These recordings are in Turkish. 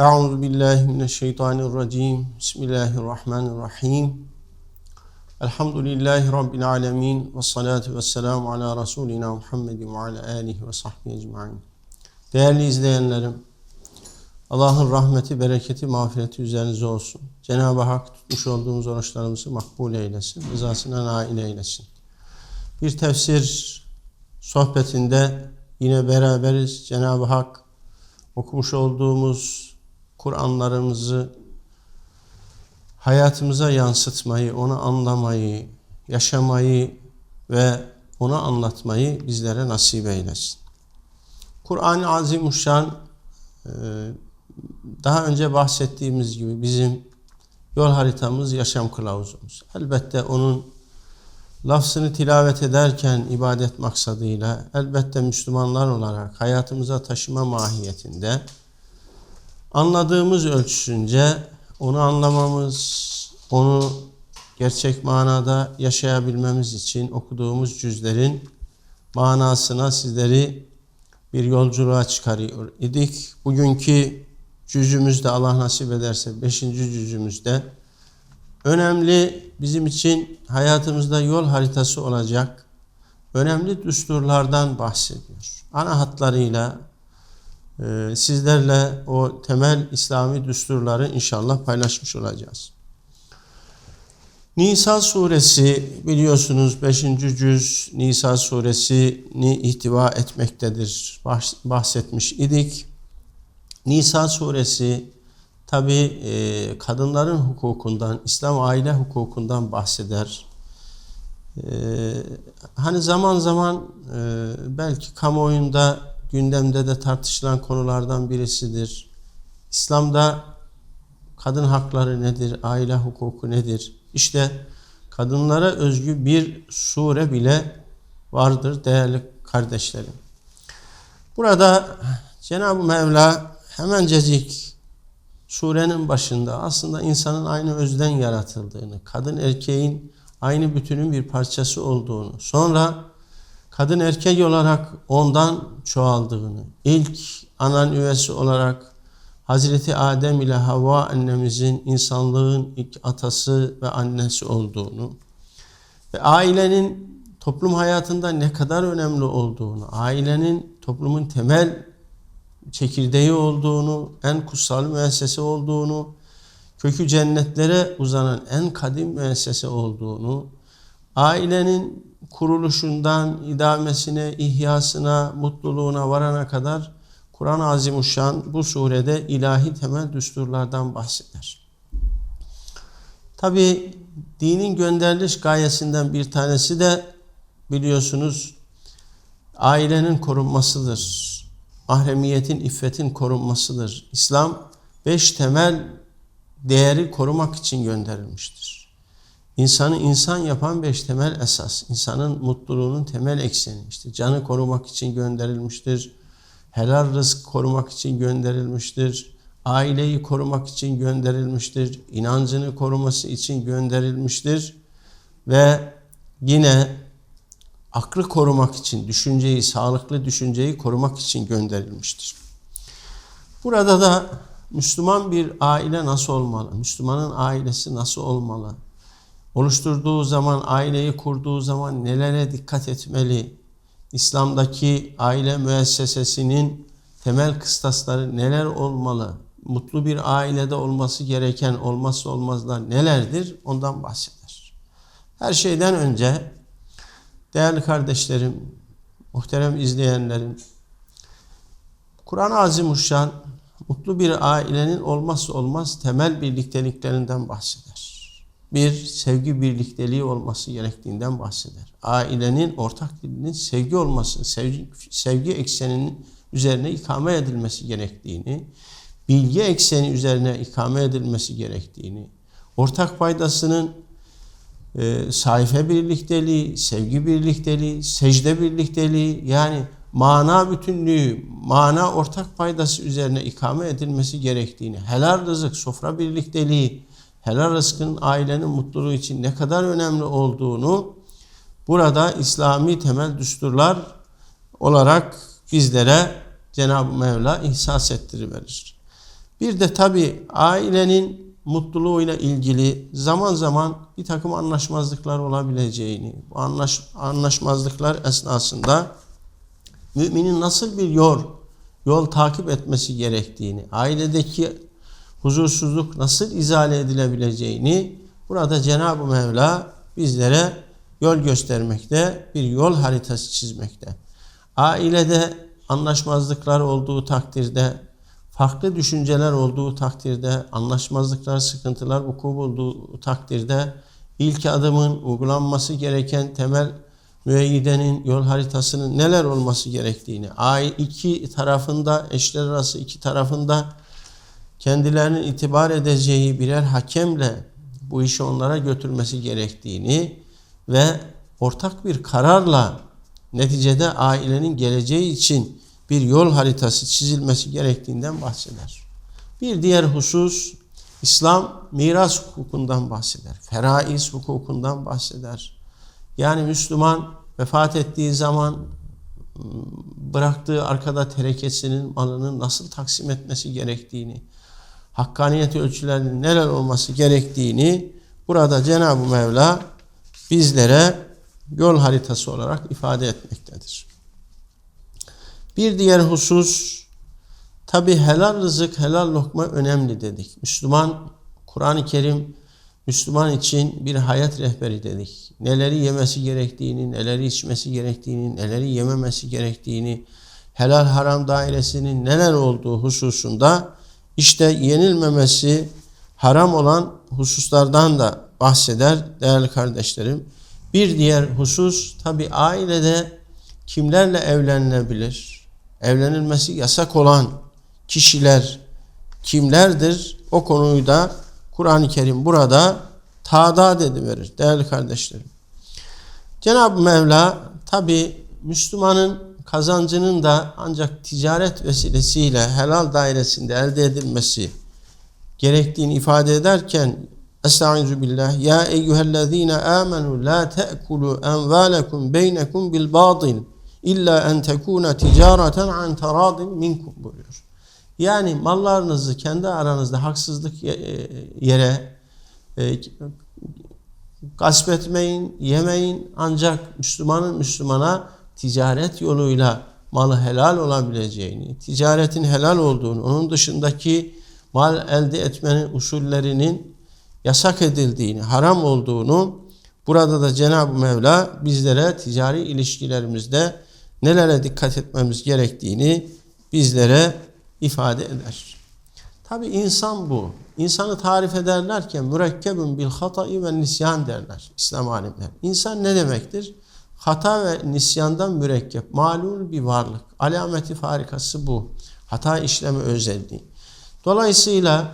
Euzu billahi mineşşeytanirracim. Bismillahirrahmanirrahim. Elhamdülillahi rabbil alamin ve salatu vesselamu ala resulina Muhammedin ve ala alihi ve sahbihi ecmaîn. Değerli izleyenlerim, Allah'ın rahmeti, bereketi, mağfireti üzerinize olsun. Cenab-ı Hak tutmuş olduğumuz oruçlarımızı makbul eylesin, rızasına nail eylesin. Bir tefsir sohbetinde yine beraberiz. Cenab-ı Hak okumuş olduğumuz Kur'anlarımızı hayatımıza yansıtmayı, onu anlamayı, yaşamayı ve onu anlatmayı bizlere nasip eylesin. Kur'an-ı Azimuşşan e, daha önce bahsettiğimiz gibi bizim yol haritamız, yaşam kılavuzumuz. Elbette onun lafzını tilavet ederken ibadet maksadıyla elbette Müslümanlar olarak hayatımıza taşıma mahiyetinde anladığımız ölçüsünce onu anlamamız, onu gerçek manada yaşayabilmemiz için okuduğumuz cüzlerin manasına sizleri bir yolculuğa çıkarıyor idik. Bugünkü cüzümüzde Allah nasip ederse 5. cüzümüzde önemli bizim için hayatımızda yol haritası olacak önemli düsturlardan bahsediyor. Ana hatlarıyla sizlerle o temel İslami düsturları inşallah paylaşmış olacağız. Nisa suresi biliyorsunuz 5. cüz Nisa suresini ihtiva etmektedir. Bahsetmiş idik. Nisa suresi tabi e, kadınların hukukundan, İslam aile hukukundan bahseder. E, hani zaman zaman e, belki kamuoyunda gündemde de tartışılan konulardan birisidir. İslam'da kadın hakları nedir, aile hukuku nedir? İşte kadınlara özgü bir sure bile vardır değerli kardeşlerim. Burada Cenab-ı Mevla hemencecik surenin başında aslında insanın aynı özden yaratıldığını, kadın erkeğin aynı bütünün bir parçası olduğunu, sonra kadın erkek olarak ondan çoğaldığını, ilk anan üvesi olarak Hazreti Adem ile Havva annemizin insanlığın ilk atası ve annesi olduğunu ve ailenin toplum hayatında ne kadar önemli olduğunu, ailenin toplumun temel çekirdeği olduğunu, en kutsal müessese olduğunu, kökü cennetlere uzanan en kadim müessese olduğunu, ailenin kuruluşundan idamesine, ihyasına, mutluluğuna varana kadar Kur'an-ı Azimuşşan bu surede ilahi temel düsturlardan bahseder. Tabi dinin gönderiliş gayesinden bir tanesi de biliyorsunuz ailenin korunmasıdır. Mahremiyetin, iffetin korunmasıdır. İslam beş temel değeri korumak için gönderilmiştir. İnsanı insan yapan beş temel esas. İnsanın mutluluğunun temel ekseni. İşte canı korumak için gönderilmiştir helal rızk korumak için gönderilmiştir. Aileyi korumak için gönderilmiştir. inancını koruması için gönderilmiştir. Ve yine aklı korumak için, düşünceyi, sağlıklı düşünceyi korumak için gönderilmiştir. Burada da Müslüman bir aile nasıl olmalı? Müslümanın ailesi nasıl olmalı? Oluşturduğu zaman, aileyi kurduğu zaman nelere dikkat etmeli? İslam'daki aile müessesesinin temel kıstasları neler olmalı? Mutlu bir ailede olması gereken olmazsa olmazlar nelerdir? Ondan bahseder. Her şeyden önce değerli kardeşlerim, muhterem izleyenlerim, Kur'an-ı Azimuşşan mutlu bir ailenin olmazsa olmaz temel birlikteliklerinden bahseder bir sevgi birlikteliği olması gerektiğinden bahseder. Ailenin ortak dilinin sevgi olması, sevgi, sevgi ekseninin üzerine ikame edilmesi gerektiğini, bilgi ekseni üzerine ikame edilmesi gerektiğini, ortak paydasının e, sayfa birlikteliği, sevgi birlikteliği, secde birlikteliği yani mana bütünlüğü, mana ortak paydası üzerine ikame edilmesi gerektiğini, helal rızık, sofra birlikteliği, helal rızkın ailenin mutluluğu için ne kadar önemli olduğunu burada İslami temel düsturlar olarak bizlere Cenab-ı Mevla ihsas ettiriverir. Bir de tabi ailenin mutluluğuyla ilgili zaman zaman bir takım anlaşmazlıklar olabileceğini, bu anlaş, anlaşmazlıklar esnasında müminin nasıl bir yol, yol takip etmesi gerektiğini, ailedeki huzursuzluk nasıl izale edilebileceğini burada Cenab-ı Mevla bizlere yol göstermekte, bir yol haritası çizmekte. Ailede anlaşmazlıklar olduğu takdirde, farklı düşünceler olduğu takdirde, anlaşmazlıklar, sıkıntılar vuku bulduğu takdirde ilk adımın uygulanması gereken temel müeyyidenin yol haritasının neler olması gerektiğini, iki tarafında, eşler arası iki tarafında kendilerinin itibar edeceği birer hakemle bu işi onlara götürmesi gerektiğini ve ortak bir kararla neticede ailenin geleceği için bir yol haritası çizilmesi gerektiğinden bahseder. Bir diğer husus İslam miras hukukundan bahseder. Feraiz hukukundan bahseder. Yani Müslüman vefat ettiği zaman bıraktığı arkada terekesinin malını nasıl taksim etmesi gerektiğini, hakkaniyet ölçülerinin neler olması gerektiğini burada Cenab-ı Mevla bizlere yol haritası olarak ifade etmektedir. Bir diğer husus tabi helal rızık, helal lokma önemli dedik. Müslüman, Kur'an-ı Kerim Müslüman için bir hayat rehberi dedik. Neleri yemesi gerektiğini, neleri içmesi gerektiğini, neleri yememesi gerektiğini, helal haram dairesinin neler olduğu hususunda işte yenilmemesi haram olan hususlardan da bahseder değerli kardeşlerim. Bir diğer husus tabi ailede kimlerle evlenilebilir? Evlenilmesi yasak olan kişiler kimlerdir? O konuyu da Kur'an-ı Kerim burada tadat ediverir değerli kardeşlerim. Cenab-ı Mevla tabi Müslümanın kazancının da ancak ticaret vesilesiyle helal dairesinde elde edilmesi gerektiğini ifade ederken Estaizu billah ya eyyühellezine amenu la te'kulu envalekum beynekum bil batil illa en tekuna ticareten an taradin minkum buyuruyor. Yani mallarınızı kendi aranızda haksızlık e, yere e, gasp etmeyin, yemeyin ancak Müslümanın Müslümana ticaret yoluyla malı helal olabileceğini, ticaretin helal olduğunu, onun dışındaki mal elde etmenin usullerinin yasak edildiğini, haram olduğunu burada da Cenab-ı Mevla bizlere ticari ilişkilerimizde nelere dikkat etmemiz gerektiğini bizlere ifade eder. Tabi insan bu. İnsanı tarif ederlerken mürekkebün bil hatai ve nisyan derler İslam alimler. İnsan ne demektir? Hata ve nisyandan mürekkep, malul bir varlık. Alameti farikası bu. Hata işleme özelliği. Dolayısıyla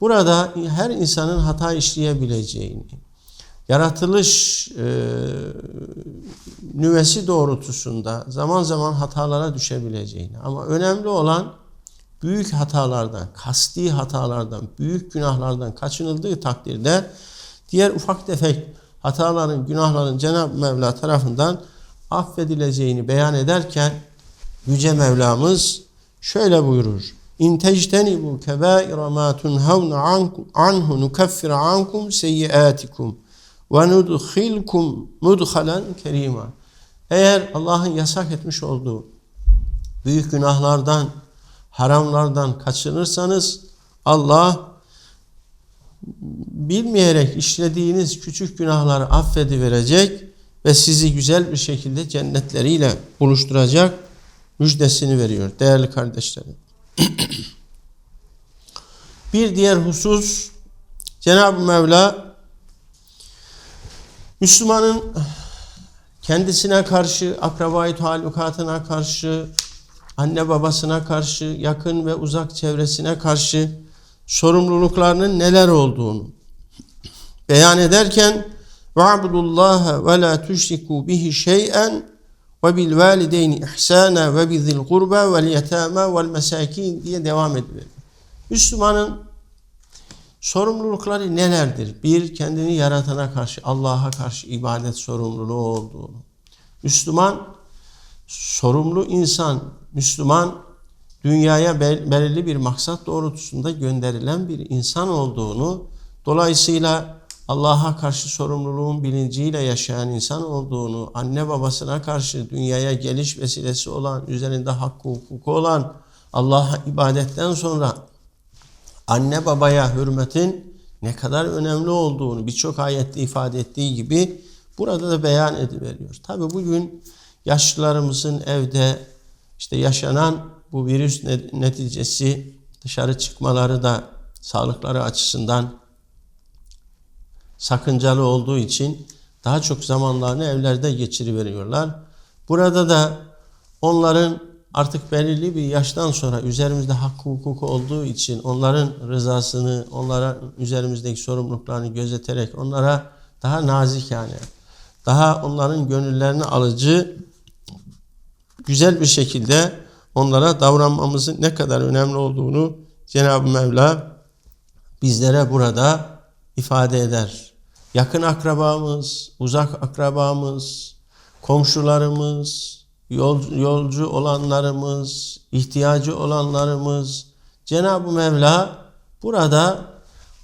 burada her insanın hata işleyebileceğini, yaratılış e, nüvesi doğrultusunda zaman zaman hatalara düşebileceğini ama önemli olan büyük hatalardan, kasti hatalardan, büyük günahlardan kaçınıldığı takdirde diğer ufak tefek hataların, günahların Cenab-ı Mevla tarafından affedileceğini beyan ederken Yüce Mevlamız şöyle buyurur. İn tectenibu kebaira ma tunhavna anhu nukaffir ankum seyyiatikum ve nudkhilkum mudhalan kerima. Eğer Allah'ın yasak etmiş olduğu büyük günahlardan, haramlardan kaçınırsanız Allah bilmeyerek işlediğiniz küçük günahları affediverecek ve sizi güzel bir şekilde cennetleriyle buluşturacak müjdesini veriyor değerli kardeşlerim. bir diğer husus Cenab-ı Mevla Müslümanın kendisine karşı, akrabayı talukatına karşı, anne babasına karşı, yakın ve uzak çevresine karşı sorumluluklarının neler olduğunu beyan ederken وَعْبُدُ ve la تُشْرِكُوا bihi şey'en ve bil valideyni ihsana ve bizil kurba vel yetama vel mesakin diye devam ediyor. Müslümanın sorumlulukları nelerdir? Bir, kendini yaratana karşı, Allah'a karşı ibadet sorumluluğu olduğunu. Müslüman, sorumlu insan, Müslüman dünyaya belirli bir maksat doğrultusunda gönderilen bir insan olduğunu, dolayısıyla Allah'a karşı sorumluluğun bilinciyle yaşayan insan olduğunu, anne babasına karşı dünyaya geliş vesilesi olan, üzerinde hakkı hukuku olan, Allah'a ibadetten sonra anne babaya hürmetin ne kadar önemli olduğunu birçok ayette ifade ettiği gibi burada da beyan ediveriyor. Tabi bugün yaşlılarımızın evde işte yaşanan bu virüs neticesi dışarı çıkmaları da sağlıkları açısından sakıncalı olduğu için daha çok zamanlarını evlerde geçiriveriyorlar. Burada da onların artık belirli bir yaştan sonra üzerimizde hak hukuku olduğu için onların rızasını, onlara üzerimizdeki sorumluluklarını gözeterek onlara daha nazik yani, daha onların gönüllerini alıcı, güzel bir şekilde onlara davranmamızın ne kadar önemli olduğunu Cenab-ı Mevla bizlere burada ifade eder. Yakın akrabamız, uzak akrabamız, komşularımız, yol, yolcu olanlarımız, ihtiyacı olanlarımız Cenab-ı Mevla burada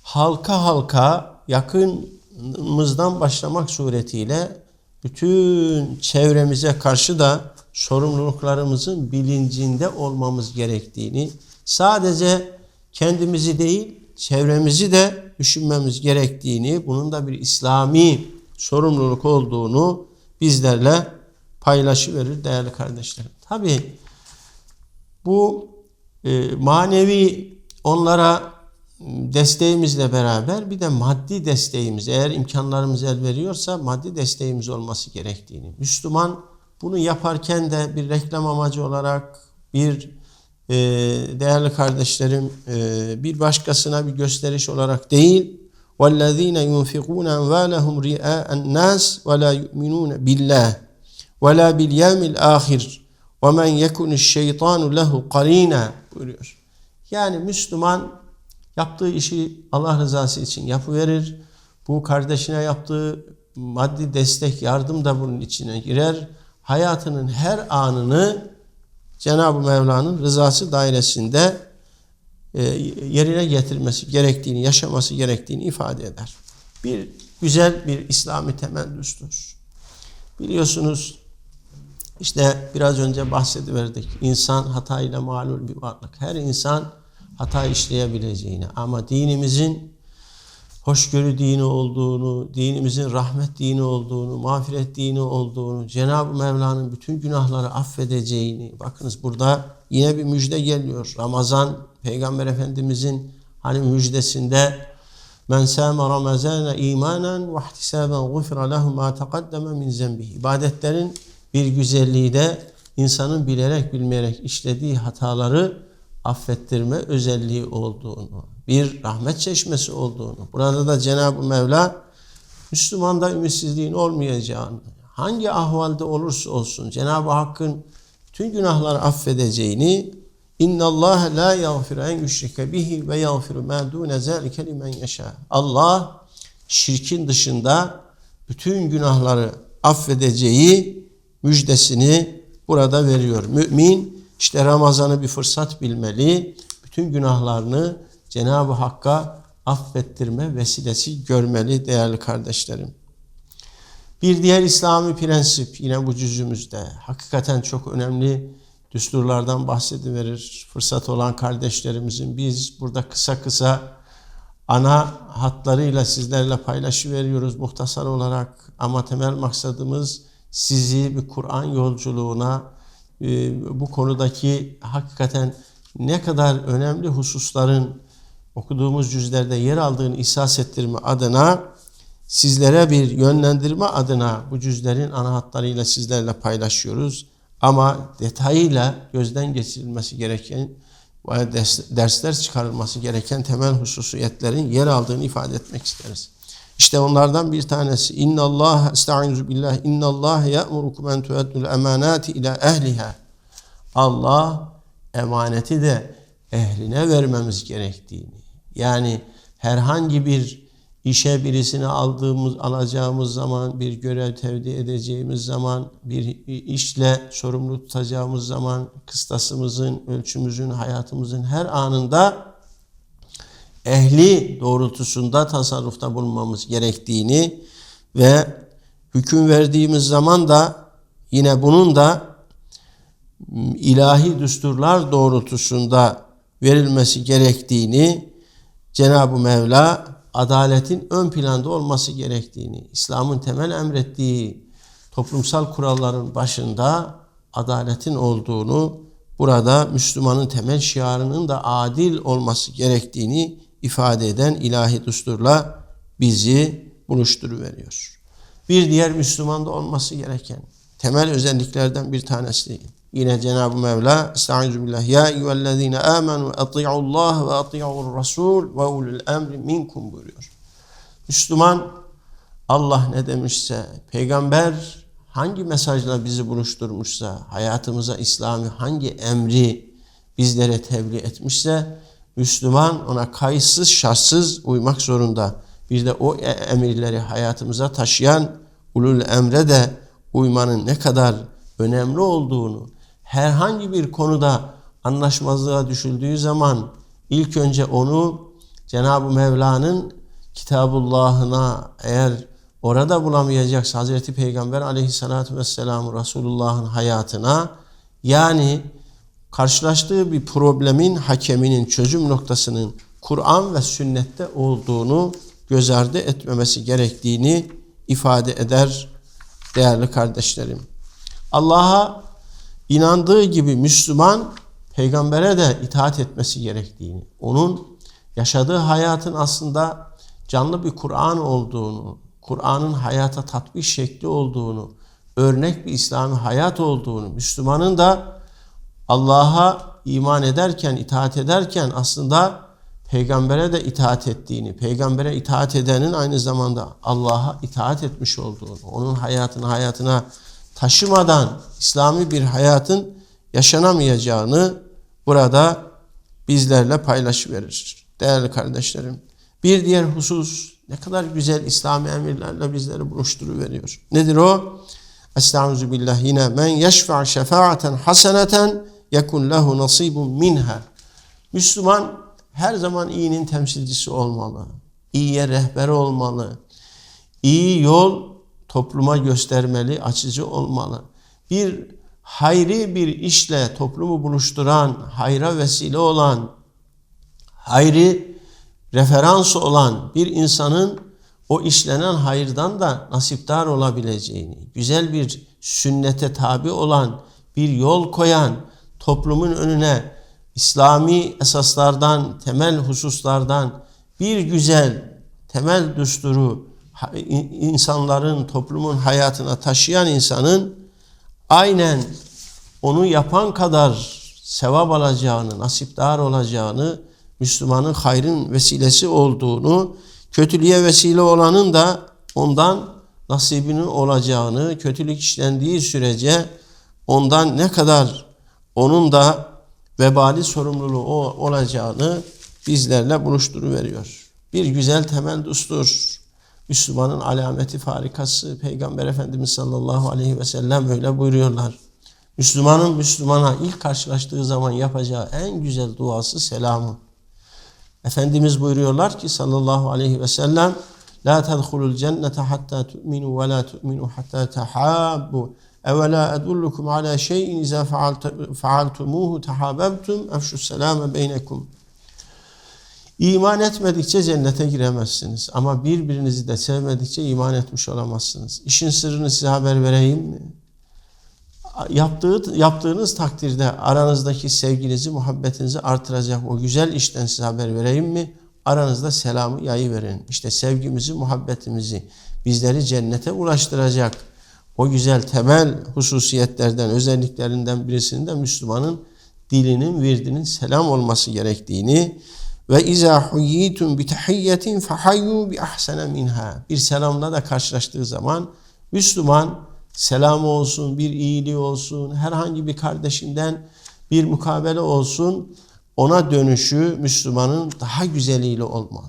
halka halka yakınımızdan başlamak suretiyle bütün çevremize karşı da sorumluluklarımızın bilincinde olmamız gerektiğini, sadece kendimizi değil, çevremizi de düşünmemiz gerektiğini, bunun da bir İslami sorumluluk olduğunu bizlerle paylaşıverir değerli kardeşlerim. Tabi bu e, manevi onlara desteğimizle beraber bir de maddi desteğimiz eğer imkanlarımız el veriyorsa maddi desteğimiz olması gerektiğini. Müslüman bunu yaparken de bir reklam amacı olarak bir e, değerli kardeşlerim e, bir başkasına bir gösteriş olarak değil وَالَّذ۪ينَ يُنْفِقُونَ اَنْوَالَهُمْ رِئَاءَ النَّاسِ وَلَا يُؤْمِنُونَ بِاللّٰهِ وَلَا بِالْيَوْمِ الْآخِرِ وَمَنْ يَكُنِ الشَّيْطَانُ لَهُ قَر۪ينًا buyuruyor. Yani Müslüman yaptığı işi Allah rızası için yapıverir. Bu kardeşine yaptığı maddi destek, yardım da bunun içine girer. Hayatının her anını Cenab-ı Mevla'nın rızası dairesinde e, yerine getirmesi gerektiğini, yaşaması gerektiğini ifade eder. Bir güzel bir İslami temellüstür. Biliyorsunuz işte biraz önce bahsediverdik. İnsan hatayla malul bir varlık. Her insan hata işleyebileceğini ama dinimizin hoşgörü dini olduğunu, dinimizin rahmet dini olduğunu, mağfiret dini olduğunu, Cenab-ı Mevla'nın bütün günahları affedeceğini, bakınız burada yine bir müjde geliyor. Ramazan, Peygamber Efendimizin hani müjdesinde Men sâme ramazâne imanen ve ihtisâben gufira lehu mâ teqaddeme min zembihi. İbadetlerin bir güzelliği de insanın bilerek bilmeyerek işlediği hataları affettirme özelliği olduğunu, bir rahmet çeşmesi olduğunu, burada da Cenab-ı Mevla Müslümanda ümitsizliğin olmayacağını, hangi ahvalde olursa olsun Cenab-ı Hakk'ın tüm günahları affedeceğini, İnna Allah la yaghfiru en yushrike bihi ve yaghfiru ma dun zalike limen. Allah şirkin dışında bütün günahları affedeceği müjdesini burada veriyor. Mümin işte Ramazan'ı bir fırsat bilmeli. Bütün günahlarını Cenab-ı Hakk'a affettirme vesilesi görmeli değerli kardeşlerim. Bir diğer İslami prensip yine bu cüzümüzde hakikaten çok önemli düsturlardan bahsediverir. Fırsat olan kardeşlerimizin biz burada kısa kısa ana hatlarıyla sizlerle paylaşıveriyoruz muhtasar olarak ama temel maksadımız sizi bir Kur'an yolculuğuna e, bu konudaki hakikaten ne kadar önemli hususların okuduğumuz cüzlerde yer aldığını ihsas ettirme adına sizlere bir yönlendirme adına bu cüzlerin ana hatlarıyla sizlerle paylaşıyoruz. Ama detayıyla gözden geçirilmesi gereken ve dersler çıkarılması gereken temel hususiyetlerin yer aldığını ifade etmek isteriz. İşte onlardan bir tanesi İnna Allah estaizu billah İnna Allah ya'murukum en tu'addul emanati ila ehliha. Allah emaneti de ehline vermemiz gerektiğini yani herhangi bir işe birisini aldığımız, alacağımız zaman, bir görev tevdi edeceğimiz zaman, bir işle sorumlu tutacağımız zaman, kıstasımızın, ölçümüzün, hayatımızın her anında ehli doğrultusunda tasarrufta bulunmamız gerektiğini ve hüküm verdiğimiz zaman da yine bunun da ilahi düsturlar doğrultusunda verilmesi gerektiğini Cenab-ı Mevla adaletin ön planda olması gerektiğini, İslam'ın temel emrettiği toplumsal kuralların başında adaletin olduğunu, burada Müslümanın temel şiarının da adil olması gerektiğini ifade eden ilahi düsturla bizi buluşturuveriyor. Bir diğer Müslümanda olması gereken temel özelliklerden bir tanesi Yine Cenab-ı Mevla Estaizu billah Ya eyyühellezine amenu ati'ullah ve ati'ur rasul ve ulul emri minkum buyuruyor. Müslüman Allah ne demişse, peygamber hangi mesajla bizi buluşturmuşsa, hayatımıza İslami hangi emri bizlere tebliğ etmişse, Müslüman ona kayıtsız şartsız uymak zorunda. Bir de o emirleri hayatımıza taşıyan ulul emre de uymanın ne kadar önemli olduğunu, herhangi bir konuda anlaşmazlığa düşüldüğü zaman ilk önce onu Cenab-ı Mevla'nın Kitabullah'ına eğer orada bulamayacaksa Hazreti Peygamber aleyhissalatü vesselam Resulullah'ın hayatına yani karşılaştığı bir problemin hakeminin çözüm noktasının Kur'an ve sünnette olduğunu göz ardı etmemesi gerektiğini ifade eder değerli kardeşlerim. Allah'a inandığı gibi Müslüman peygambere de itaat etmesi gerektiğini, onun yaşadığı hayatın aslında canlı bir Kur'an olduğunu, Kur'an'ın hayata tatbik şekli olduğunu, örnek bir İslami hayat olduğunu, Müslümanın da Allah'a iman ederken, itaat ederken aslında peygambere de itaat ettiğini, peygambere itaat edenin aynı zamanda Allah'a itaat etmiş olduğunu, onun hayatını hayatına taşımadan İslami bir hayatın yaşanamayacağını burada bizlerle paylaşıverir. Değerli kardeşlerim, bir diğer husus ne kadar güzel İslami emirlerle bizleri buluşturuveriyor. Nedir o? Estaizu billah yine men yeşfa' şefaaten haseneten yekun lehu nasibun minha. Müslüman her zaman iyinin temsilcisi olmalı. İyiye rehber olmalı. İyi yol topluma göstermeli, açıcı olmalı. Bir hayri bir işle toplumu buluşturan, hayra vesile olan, hayri referans olan bir insanın o işlenen hayırdan da nasipdar olabileceğini, güzel bir sünnete tabi olan, bir yol koyan, toplumun önüne İslami esaslardan, temel hususlardan bir güzel temel düsturu insanların, toplumun hayatına taşıyan insanın aynen onu yapan kadar sevap alacağını, nasipdar olacağını, Müslümanın hayrın vesilesi olduğunu, kötülüğe vesile olanın da ondan nasibinin olacağını, kötülük işlendiği sürece ondan ne kadar onun da vebali sorumluluğu olacağını bizlerle buluşturuveriyor. Bir güzel temel düstur. Müslümanın alameti farikası Peygamber Efendimiz sallallahu aleyhi ve sellem öyle buyuruyorlar. Müslümanın Müslümana ilk karşılaştığı zaman yapacağı en güzel duası selamı. Efendimiz buyuruyorlar ki sallallahu aleyhi ve sellem La tedhulul cennete hatta tu'minu ve la tu'minu hatta tehabbu evela edullukum ala şeyin iza faaltumuhu tehabebtum efşus selame beynekum İman etmedikçe cennete giremezsiniz. Ama birbirinizi de sevmedikçe iman etmiş olamazsınız. İşin sırrını size haber vereyim mi? Yaptığı, yaptığınız takdirde aranızdaki sevginizi, muhabbetinizi artıracak o güzel işten size haber vereyim mi? Aranızda selamı yayıverin. İşte sevgimizi, muhabbetimizi bizleri cennete ulaştıracak o güzel temel hususiyetlerden, özelliklerinden birisinin de Müslümanın dilinin, virdinin selam olması gerektiğini ve izâ huyyitum bi tahiyyetin fehayyu bi ahsene minha. Bir selamla da karşılaştığı zaman Müslüman selam olsun, bir iyiliği olsun, herhangi bir kardeşinden bir mukabele olsun, ona dönüşü Müslümanın daha güzeliyle olmalı.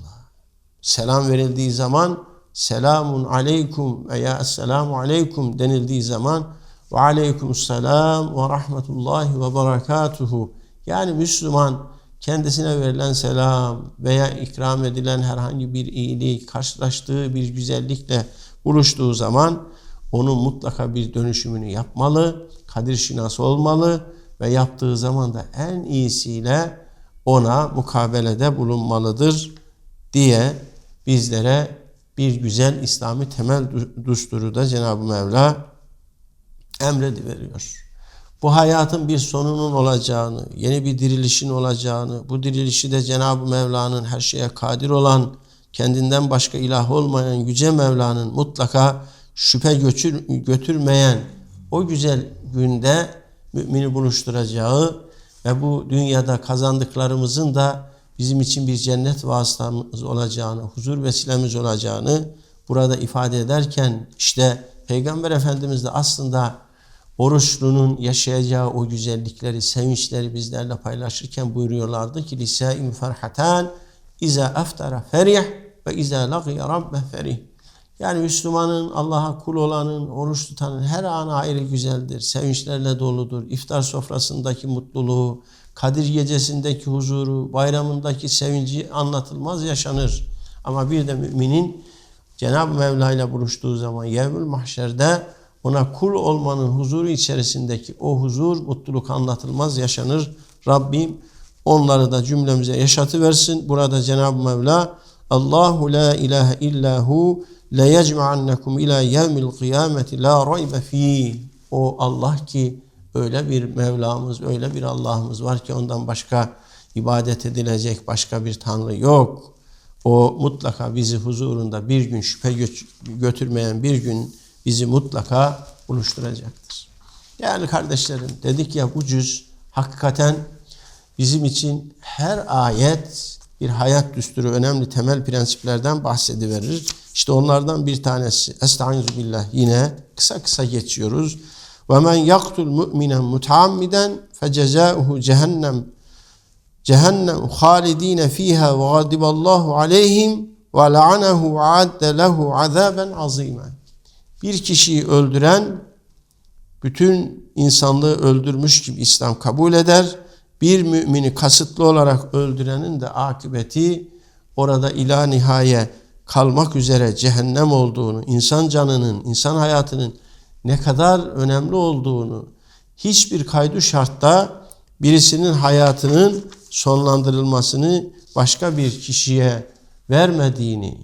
Selam verildiği zaman selamun aleykum veya esselamu aleykum denildiği zaman ve aleykümselam ve rahmetullahi ve berekatuhu. Yani Müslüman kendisine verilen selam veya ikram edilen herhangi bir iyilik, karşılaştığı bir güzellikle buluştuğu zaman onun mutlaka bir dönüşümünü yapmalı, kadir şinası olmalı ve yaptığı zaman da en iyisiyle ona mukabelede bulunmalıdır diye bizlere bir güzel İslami temel dusturu da Cenab-ı Mevla emrediveriyor. Bu hayatın bir sonunun olacağını, yeni bir dirilişin olacağını, bu dirilişi de Cenab-ı Mevla'nın her şeye kadir olan, kendinden başka ilah olmayan Yüce Mevla'nın mutlaka şüphe götür, götürmeyen o güzel günde mümini buluşturacağı ve bu dünyada kazandıklarımızın da bizim için bir cennet vasıtamız olacağını, huzur vesilemiz olacağını burada ifade ederken işte Peygamber Efendimiz de aslında oruçlunun yaşayacağı o güzellikleri, sevinçleri bizlerle paylaşırken buyuruyorlardı ki لِسَائِمْ فَرْحَتَانْ اِذَا اَفْتَرَ فَرِحْ ve اِذَا لَقِيَ رَبَّ ferih. Yani Müslümanın, Allah'a kul olanın, oruç tutanın her anı ayrı güzeldir. Sevinçlerle doludur. İftar sofrasındaki mutluluğu, Kadir gecesindeki huzuru, bayramındaki sevinci anlatılmaz yaşanır. Ama bir de müminin Cenab-ı Mevla ile buluştuğu zaman yevmül mahşerde ona kul olmanın huzuru içerisindeki o huzur, mutluluk anlatılmaz yaşanır. Rabbim onları da cümlemize yaşatı versin. Burada Cenab-ı Mevla Allahu la ilahe illahu le yecma'annekum ila yevmil kıyameti la raybe fi. O Allah ki öyle bir Mevlamız, öyle bir Allah'ımız var ki ondan başka ibadet edilecek başka bir Tanrı yok. O mutlaka bizi huzurunda bir gün şüphe götürmeyen bir gün bizi mutlaka buluşturacaktır. Yani kardeşlerim dedik ya bu cüz hakikaten bizim için her ayet bir hayat düsturu önemli temel prensiplerden bahsediverir. İşte onlardan bir tanesi. Estaizu billah yine kısa kısa geçiyoruz. Ve men yaktul mu'minen mutaammiden fecezaohu cehennem cehennem halidine fiha ve gadiballahu aleyhim ve la'anehu ve adde lehu azaben azimen. Bir kişiyi öldüren bütün insanlığı öldürmüş gibi İslam kabul eder. Bir mümini kasıtlı olarak öldürenin de akıbeti orada ila nihaye kalmak üzere cehennem olduğunu, insan canının, insan hayatının ne kadar önemli olduğunu, hiçbir kaydu şartta birisinin hayatının sonlandırılmasını başka bir kişiye vermediğini,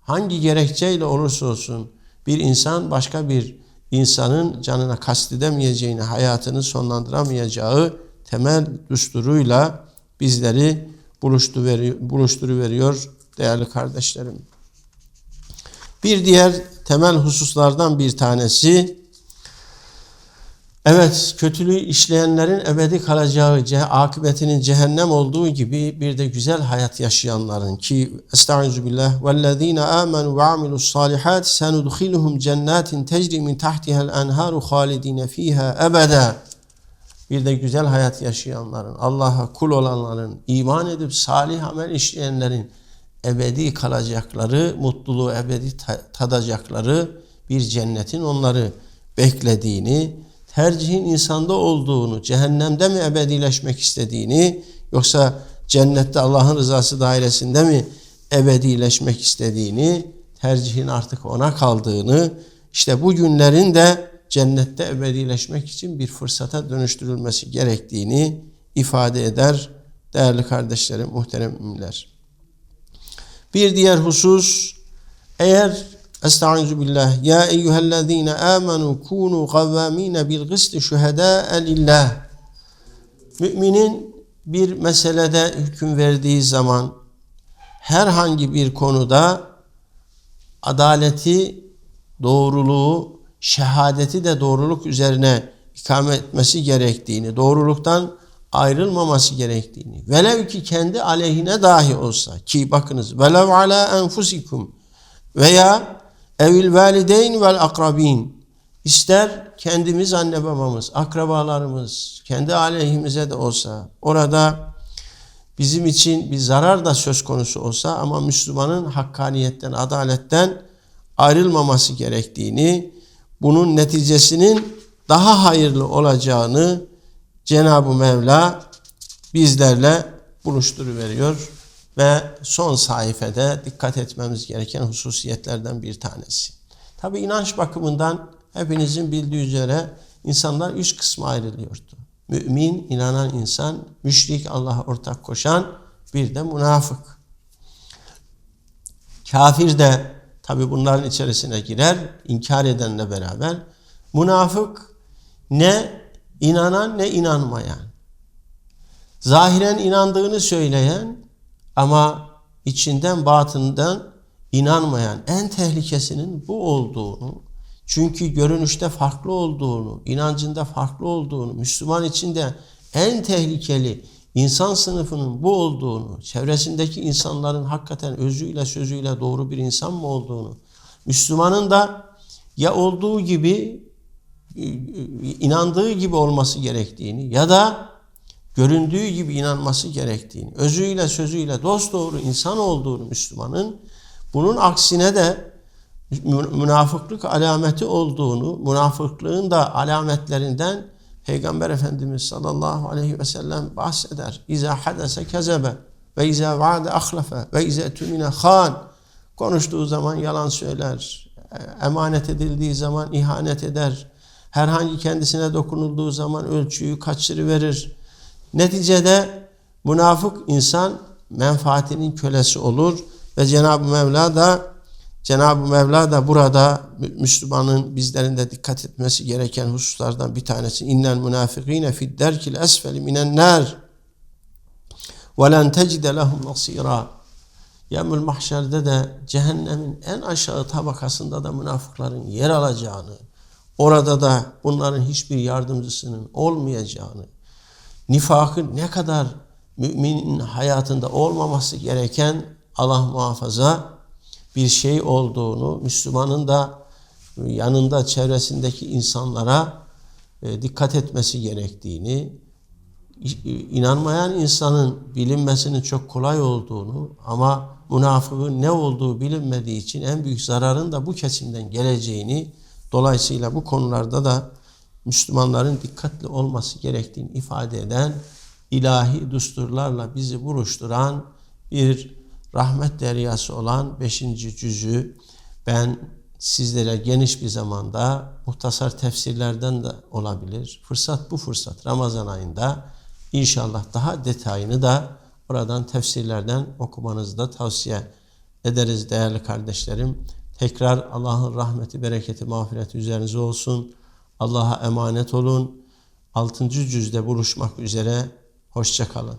hangi gerekçeyle olursa olsun bir insan başka bir insanın canına kastedemeyeceğini, hayatını sonlandıramayacağı temel düsturuyla bizleri buluşturuveriyor değerli kardeşlerim. Bir diğer temel hususlardan bir tanesi evet kötülüğü işleyenlerin ebedi kalacağı ce, akıbetinin cehennem olduğu gibi bir de güzel hayat yaşayanların ki estaizu billah vellezine amenu ve amilus salihat senudkhiluhum cennetin tecri min tahtiha'l enharu halidine fiha ebeda bir de güzel hayat yaşayanların, Allah'a kul olanların, iman edip salih amel işleyenlerin ebedi kalacakları, mutluluğu ebedi tadacakları bir cennetin onları beklediğini, tercihin insanda olduğunu, cehennemde mi ebedileşmek istediğini yoksa cennette Allah'ın rızası dairesinde mi ebedileşmek istediğini, tercihin artık ona kaldığını, işte bu günlerin de cennette ebedileşmek için bir fırsata dönüştürülmesi gerektiğini ifade eder değerli kardeşlerim, muhterem müminler. Bir diğer husus eğer Estaizu billah. Ya eyyühellezine amenu kunu kavvamine bil gısti şühedâe lillah Müminin bir meselede hüküm verdiği zaman herhangi bir konuda adaleti, doğruluğu, şehadeti de doğruluk üzerine ikamet etmesi gerektiğini, doğruluktan ayrılmaması gerektiğini, velev ki kendi aleyhine dahi olsa ki bakınız velev ala enfusikum veya evil valideyn vel akrabin. İster kendimiz anne babamız, akrabalarımız, kendi aleyhimize de olsa orada bizim için bir zarar da söz konusu olsa ama Müslümanın hakkaniyetten, adaletten ayrılmaması gerektiğini, bunun neticesinin daha hayırlı olacağını Cenab-ı Mevla bizlerle buluşturuveriyor ve son sayfede dikkat etmemiz gereken hususiyetlerden bir tanesi. Tabi inanç bakımından hepinizin bildiği üzere insanlar üç kısma ayrılıyordu. Mümin, inanan insan, müşrik, Allah'a ortak koşan, bir de münafık. Kafir de tabi bunların içerisine girer, inkar edenle beraber. Münafık ne inanan ne inanmayan. Zahiren inandığını söyleyen ama içinden batından inanmayan en tehlikesinin bu olduğunu, çünkü görünüşte farklı olduğunu, inancında farklı olduğunu, Müslüman içinde en tehlikeli insan sınıfının bu olduğunu, çevresindeki insanların hakikaten özüyle sözüyle doğru bir insan mı olduğunu, Müslümanın da ya olduğu gibi inandığı gibi olması gerektiğini ya da göründüğü gibi inanması gerektiğini, özüyle sözüyle dost doğru insan olduğunu Müslümanın bunun aksine de münafıklık alameti olduğunu, münafıklığın da alametlerinden Peygamber Efendimiz sallallahu aleyhi ve sellem bahseder. İza hadese kezebe ve iza vaade ahlafe ve iza tümine khan. Konuştuğu zaman yalan söyler. Emanet edildiği zaman ihanet eder. Herhangi kendisine dokunulduğu zaman ölçüyü kaçırıverir. Neticede münafık insan menfaatinin kölesi olur ve Cenab-ı Mevla da Cenab-ı Mevla da burada Müslümanın bizlerin de dikkat etmesi gereken hususlardan bir tanesi. İnnel münafikine fid derkil esfeli minen nar ve len tecide lehum nasira. Yevmül mahşerde de cehennemin en aşağı tabakasında da münafıkların yer alacağını, orada da bunların hiçbir yardımcısının olmayacağını, nifakın ne kadar müminin hayatında olmaması gereken Allah muhafaza bir şey olduğunu, Müslümanın da yanında çevresindeki insanlara e, dikkat etmesi gerektiğini, inanmayan insanın bilinmesinin çok kolay olduğunu ama münafığın ne olduğu bilinmediği için en büyük zararın da bu kesimden geleceğini dolayısıyla bu konularda da Müslümanların dikkatli olması gerektiğini ifade eden ilahi düsturlarla bizi buluşturan bir rahmet deryası olan 5. cüzü ben sizlere geniş bir zamanda muhtasar tefsirlerden de olabilir. Fırsat bu fırsat Ramazan ayında inşallah daha detayını da oradan tefsirlerden okumanızı da tavsiye ederiz değerli kardeşlerim. Tekrar Allah'ın rahmeti, bereketi, mağfireti üzerinize olsun. Allah'a emanet olun. 6. cüzde buluşmak üzere. Hoşçakalın.